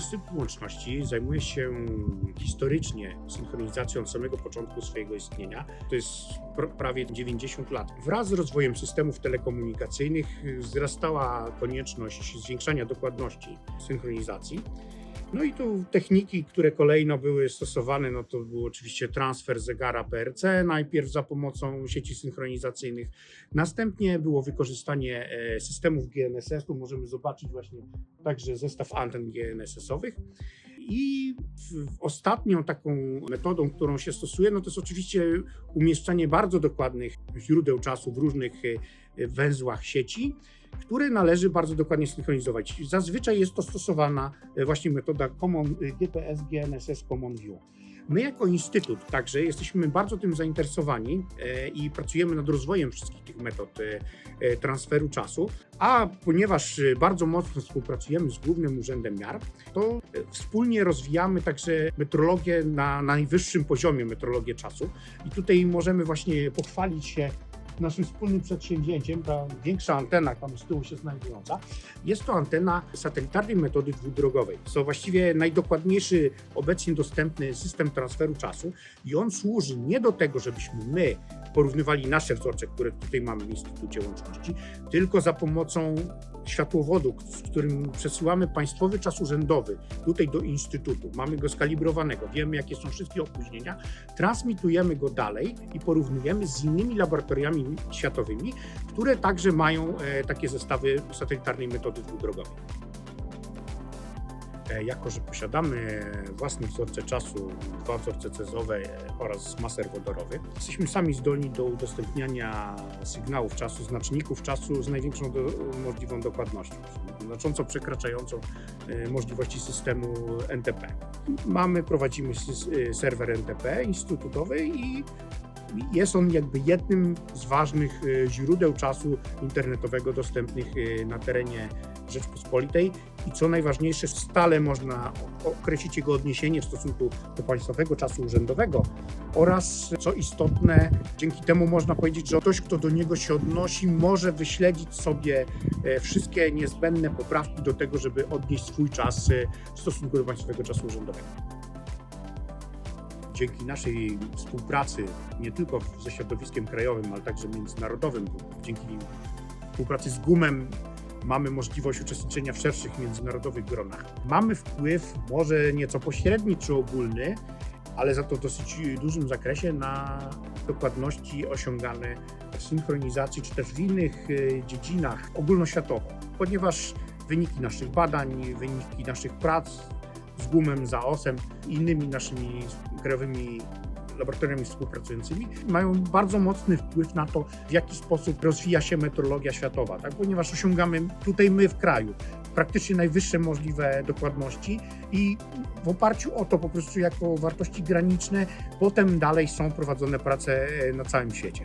Instytut Łączności zajmuje się historycznie synchronizacją od samego początku swojego istnienia. To jest pr- prawie 90 lat. Wraz z rozwojem systemów telekomunikacyjnych y, wzrastała konieczność zwiększania dokładności synchronizacji. No i tu techniki, które kolejno były stosowane, no to był oczywiście transfer zegara PRC, najpierw za pomocą sieci synchronizacyjnych, następnie było wykorzystanie e, systemów GNSS, tu możemy zobaczyć właśnie także zestaw anten GNSS-owych. I ostatnią taką metodą, którą się stosuje, no to jest oczywiście umieszczanie bardzo dokładnych źródeł czasu w różnych e, węzłach sieci, które należy bardzo dokładnie synchronizować. Zazwyczaj jest to stosowana e, właśnie metoda Common, e, GPS GNSS Common View. My jako instytut także jesteśmy bardzo tym zainteresowani e, i pracujemy nad rozwojem wszystkich tych metod e, e, transferu czasu, a ponieważ bardzo mocno współpracujemy z Głównym Urzędem Miar, to wspólnie rozwijamy także metrologię na najwyższym poziomie, metrologię czasu. I tutaj możemy właśnie pochwalić się naszym wspólnym przedsięwzięciem, ta większa antena tam z tyłu się znajdująca, jest to antena satelitarnej metody dwudrogowej. To właściwie najdokładniejszy obecnie dostępny system transferu czasu i on służy nie do tego, żebyśmy my porównywali nasze wzorce, które tutaj mamy w Instytucie Łączności, tylko za pomocą światłowodu, z którym przesyłamy państwowy czas urzędowy tutaj do Instytutu. Mamy go skalibrowanego, wiemy jakie są wszystkie opóźnienia, transmitujemy go dalej i porównujemy z innymi laboratoriami światowymi, które także mają e, takie zestawy satelitarnej metody dwudrogowej. Jako, że posiadamy własne wzorce czasu, dwa wzorce cezowe oraz maser wodorowy, jesteśmy sami zdolni do udostępniania sygnałów czasu, znaczników czasu z największą do, możliwą dokładnością, znacząco przekraczającą e, możliwości systemu NTP. Mamy, prowadzimy e, serwer NTP instytutowy i jest on jakby jednym z ważnych e, źródeł czasu internetowego dostępnych na terenie Rzeczpospolitej i co najważniejsze, stale można określić jego odniesienie w stosunku do państwowego czasu urzędowego oraz, co istotne, dzięki temu można powiedzieć, że ktoś, kto do niego się odnosi, może wyśledzić sobie e, wszystkie niezbędne poprawki do tego, żeby odnieść swój czas e, w stosunku do państwowego czasu urzędowego. Dzięki naszej współpracy nie tylko ze środowiskiem krajowym, ale także międzynarodowym, dzięki współpracy z GUM-em mamy możliwość uczestniczenia w szerszych międzynarodowych gronach. Mamy wpływ, może nieco pośredni czy ogólny, ale za to w dosyć dużym zakresie na dokładności osiągane w synchronizacji czy też w innych e, dziedzinach ogólnoświatowo, ponieważ wyniki naszych badań, wyniki naszych prac z GUM-em, ZAOS-em i innymi naszymi krajowymi laboratoriami współpracującymi mają bardzo mocny wpływ na to, w jaki sposób rozwija się metrologia światowa, tak? ponieważ osiągamy tutaj my w kraju praktycznie najwyższe możliwe dokładności i w oparciu o to po prostu jako wartości graniczne potem dalej są prowadzone prace e, na całym świecie.